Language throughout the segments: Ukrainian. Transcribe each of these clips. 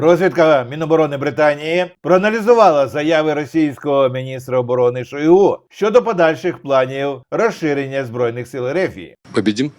Розвідка Міноборони Британії проаналізувала заяви російського міністра оборони Шойгу щодо подальших планів розширення збройних сил РФ. Победим?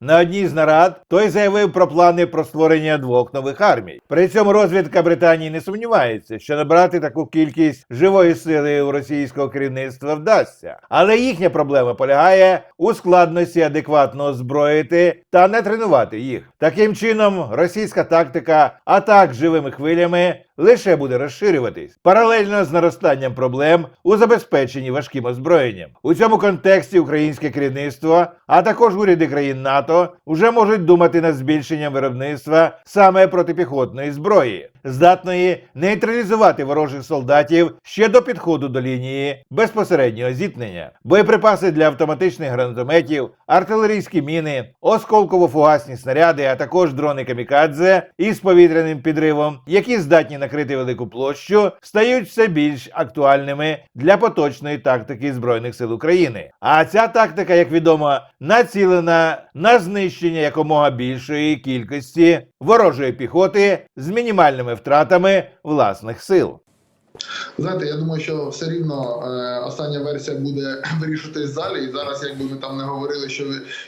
На одній з нарад той заявив про плани про створення двох нових армій. При цьому розвідка Британії не сумнівається, що набрати таку кількість живої сили у російського керівництва вдасться. Але їхня проблема полягає у складності адекватно озброїти та не тренувати їх. Таким чином, російська тактика атак живими хвилями лише буде розширюватись паралельно з наростанням проблем у забезпеченні важким озброєнням. У цьому контексті українське керівництво, а також уряди країн НАТО вже можуть думати над збільшенням виробництва саме протипіхотної зброї, здатної нейтралізувати ворожих солдатів ще до підходу до лінії безпосереднього зіткнення, боєприпаси для автоматичних гранатометів, артилерійські міни, осколково-фугасні снаряди, а також дрони камікадзе із повітряним підривом, які здатні накрити велику площу, стають все більш актуальними для поточної тактики збройних сил України. А ця тактика, як відомо, націлена на знищення якомога більшої кількості ворожої піхоти з мінімальними втратами власних сил. Знаєте, я думаю, що все рівно е, остання версія буде вирішуватись в залі. І зараз, якби ми там не говорили, що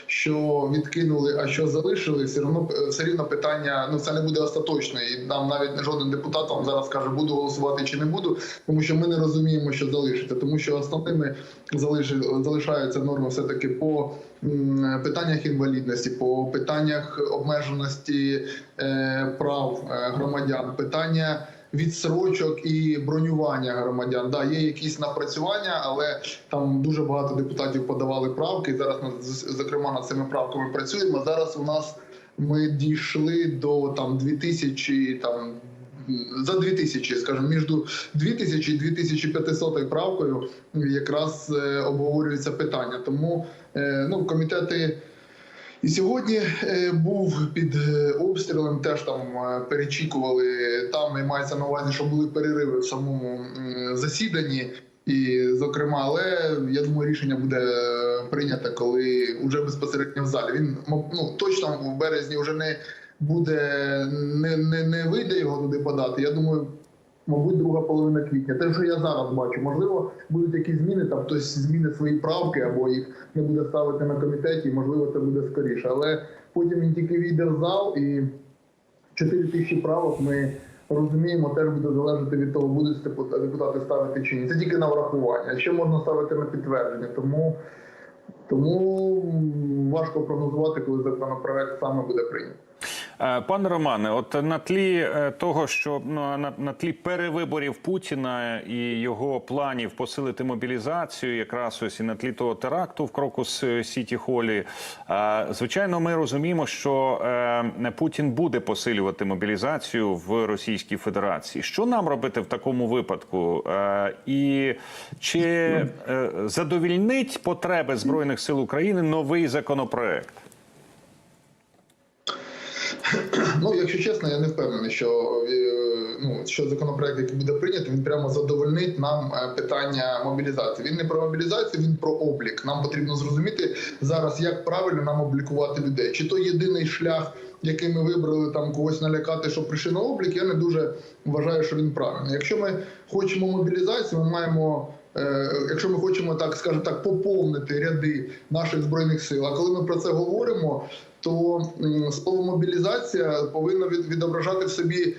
що відкинули, а що залишили, все рівно все рівно питання ну це не буде остаточне. І нам навіть жоден депутат вам зараз каже, буду голосувати чи не буду, тому що ми не розуміємо, що залишиться, тому що основними залиш, залишаються норми все таки по питаннях інвалідності, по питаннях обмеженості е, прав е, громадян, питання відсрочок і бронювання громадян. Да, є якісь напрацювання, але там дуже багато депутатів подавали правки. Зараз над- з- зокрема над цими правками працюємо. Зараз у нас ми дійшли до там 2000, там. За 2000, скажімо, між 2000 і 2500 правкою якраз е, обговорюється питання. Тому е, ну, комітети і сьогодні е, був під е, обстрілом, теж там е, перечікували. Там мається на увазі, що були перериви в самому засіданні. І, зокрема, але я думаю, рішення буде прийнято, коли вже безпосередньо в залі. Він ну точно в березні вже не буде, не, не, не вийде його туди подати. Я думаю, мабуть, друга половина квітня. Те, що я зараз бачу, можливо, будуть якісь зміни, там хтось зміни свої правки або їх не буде ставити на комітеті, можливо, це буде скоріше. Але потім він тільки війде в зал і 4 тисячі правок ми розуміємо, теж буде залежати від того, будуть депутати ставити чи ні. Це тільки на врахування. Ще можна ставити на підтвердження. Тому, тому важко прогнозувати, коли законопроект саме буде прийнятий. Е, Пане Романе, от на тлі е, того, що ну, на, на тлі перевиборів Путіна і його планів посилити мобілізацію, якраз ось і на тлі того теракту в Крокус Сіті Холі, е, звичайно, ми розуміємо, що е, Путін буде посилювати мобілізацію в Російській Федерації. Що нам робити в такому випадку? Е, І чи е, задовільнить потреби збройних сил України новий законопроект? Ну, якщо чесно, я не впевнений, що е, ну що законопроект, який буде прийнятий, він прямо задовольнить нам е, питання мобілізації. Він не про мобілізацію, він про облік. Нам потрібно зрозуміти зараз, як правильно нам облікувати людей. Чи то єдиний шлях, який ми вибрали там когось налякати, щоб прийшли на облік. Я не дуже вважаю, що він правильний. Якщо ми хочемо мобілізацію, ми маємо. е, Якщо ми хочемо так, скажімо так, поповнити ряди наших збройних сил. А коли ми про це говоримо, то слово мобілізація повинно від, відображати в собі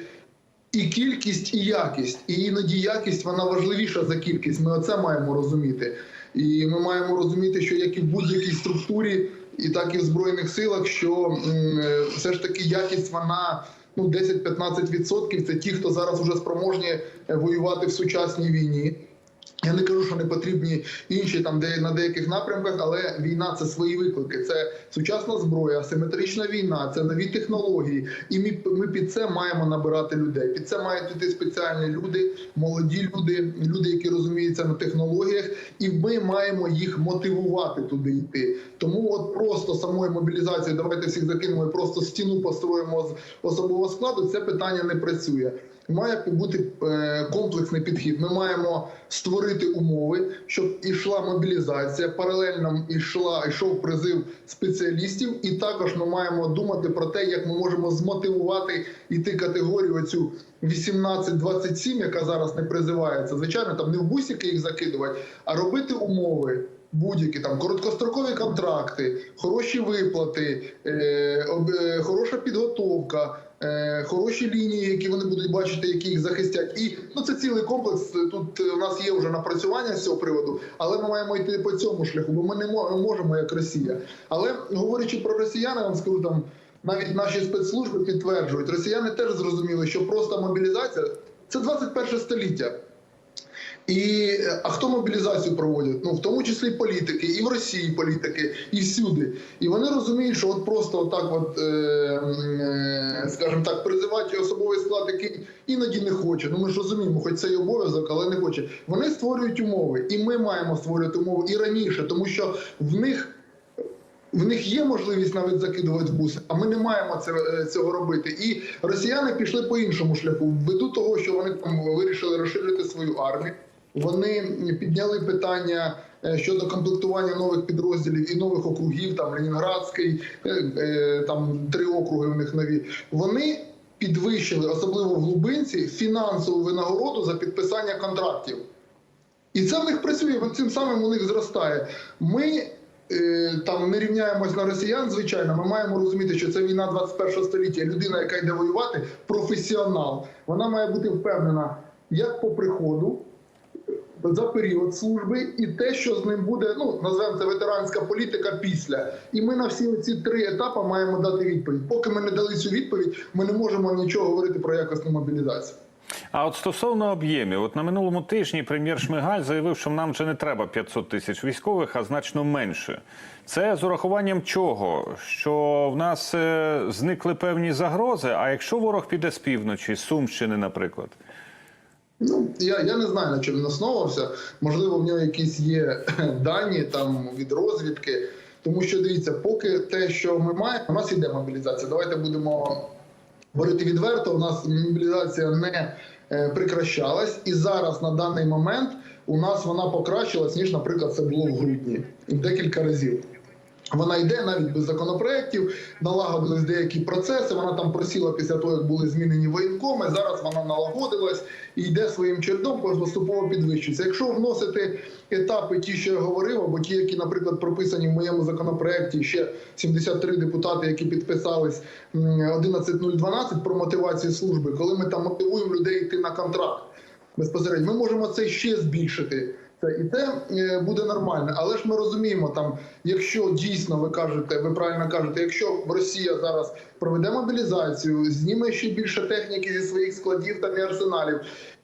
і кількість, і якість. І іноді якість вона важливіша за кількість. Ми оце маємо розуміти. І ми маємо розуміти, що як і в будь-якій структурі, і так і в збройних силах, що все ж таки якість вона. Ну, 10-15% це ті, хто зараз вже спроможні е, воювати в сучасній війні. Я не кажу, що не потрібні інші там, де на деяких напрямках, але війна це свої виклики. Це сучасна зброя, асиметрична війна, це нові технології. І ми, ми під це маємо набирати людей. Під це мають йти спеціальні люди, молоді люди, люди, які розуміються на технологіях, і ми маємо їх мотивувати туди йти. Тому от просто самої мобілізації, давайте всіх закинемо, і просто стіну построїмо з особового складу. Це питання не працює. Має бути е, комплексний підхід. Ми маємо створити умови, щоб ішла мобілізація, паралельно ішла йшов призив спеціалістів, і також ми маємо думати про те, як ми можемо змотивувати іти категорію оцю 18-27, яка зараз не призивається. Звичайно, там не в бусики їх закидувати, а робити умови. Будь-які там короткострокові контракти, хороші виплати, е, е, хороша підготовка, хороші лінії, які вони будуть бачити, які їх захистять. І ну це цілий комплекс. Тут е, у нас є вже напрацювання з цього приводу, але ми маємо йти по цьому шляху, бо ми не можемо як Росія. Але говорячи про росіян, я вам скажу там. Навіть наші спецслужби підтверджують, росіяни теж зрозуміли, що просто мобілізація це 21 століття. І е, а хто мобілізацію проводять? Ну в тому числі політики, і в Росії політики, і всюди. І вони розуміють, що от просто отак, от е, е, скажімо так, призивати особовий склад, який іноді не хоче. Ну ми ж розуміємо, хоч це й обов'язок, але не хоче. Вони створюють умови, і ми маємо створювати умови і раніше, тому що в них. В них є можливість навіть закидувати в буси, а ми не маємо це, е, цього робити. І росіяни пішли по іншому шляху. Ввиду того, що вони там вирішили розширити свою армію. Вони підняли питання е, щодо комплектування нових підрозділів і нових округів, там Ленінградський, е, е, там три округи в них нові. Вони підвищили, особливо в глубинці, фінансову винагороду за підписання контрактів. І це в них працює, цим самим у них зростає. Ми там не рівняємось на росіян, звичайно. Ми маємо розуміти, що це війна 21 століття. Людина, яка йде воювати, професіонал. Вона має бути впевнена як по приходу. За період служби і те, що з ним буде, ну називаємо це ветеранська політика після. І ми на всі ці три етапи маємо дати відповідь. Поки ми не дали цю відповідь, ми не можемо нічого говорити про якісну мобілізацію. А от стосовно об'ємів, от на минулому тижні прем'єр Шмигаль заявив, що нам вже не треба 500 тисяч військових, а значно менше. Це з урахуванням чого? Що в нас е, зникли певні загрози. А якщо ворог піде з півночі, з Сумщини, наприклад, Ну я, я не знаю на чому він основувався. Можливо, в нього якісь є дані там від розвідки. Тому що дивіться, поки те, що ми маємо, у нас іде мобілізація. Давайте будемо говорити відверто. У нас мобілізація не е, прикращалась, і зараз на даний момент у нас вона покращилась ніж, наприклад, це було в грудні декілька разів. Вона йде навіть без законопроєктів, налагодились деякі процеси. Вона там просіла після того, як були змінені воєнкоми. Зараз вона налагодилась і йде своїм чередом, поступово підвищується. Якщо вносити етапи, ті, що я говорив, або ті, які, наприклад, прописані в моєму законопроєкті, ще 73 депутати, які підписались м, 11.012 про мотивацію служби, коли ми там мотивуємо людей йти на контракт безпосередньо, ми можемо це ще збільшити. Це і це буде нормально, але ж ми розуміємо, там, якщо дійсно ви кажете, ви правильно кажете, якщо Росія зараз проведе мобілізацію, зніме ще більше техніки зі своїх складів там і арсеналів.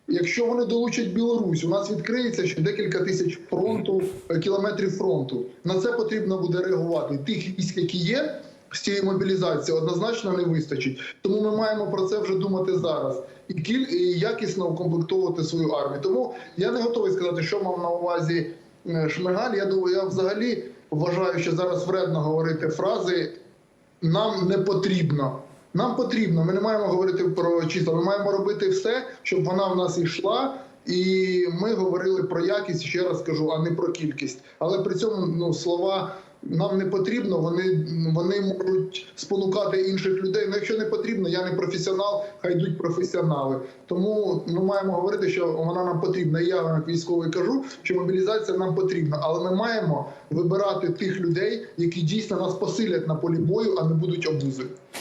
Якщо вони долучать Білорусь, у нас відкриється ще декілька тисяч фронту кілометрів фронту. На це потрібно буде реагувати. Тих військ, які є з цієї мобілізації, однозначно не вистачить. Тому ми маємо про це вже думати зараз і якісно укомплектовувати свою армію. Тому я не готовий сказати, що мав на увазі е, Шмигаль. Я думаю, я взагалі вважаю, що зараз вредно говорити фрази нам не потрібно. Нам потрібно. Ми не маємо говорити про числа. Ми маємо робити все, щоб вона в нас йшла. І ми говорили про якість, ще раз кажу, а не про кількість. Але при цьому ну слова нам не потрібно. Вони вони можуть спонукати інших людей. Ну, якщо не потрібно, я не професіонал, хай йдуть професіонали. Тому ми маємо говорити, що вона нам потрібна. І я як військовий кажу, що мобілізація нам потрібна, але ми маємо вибирати тих людей, які дійсно нас посилять на полі бою, а не будуть обузи.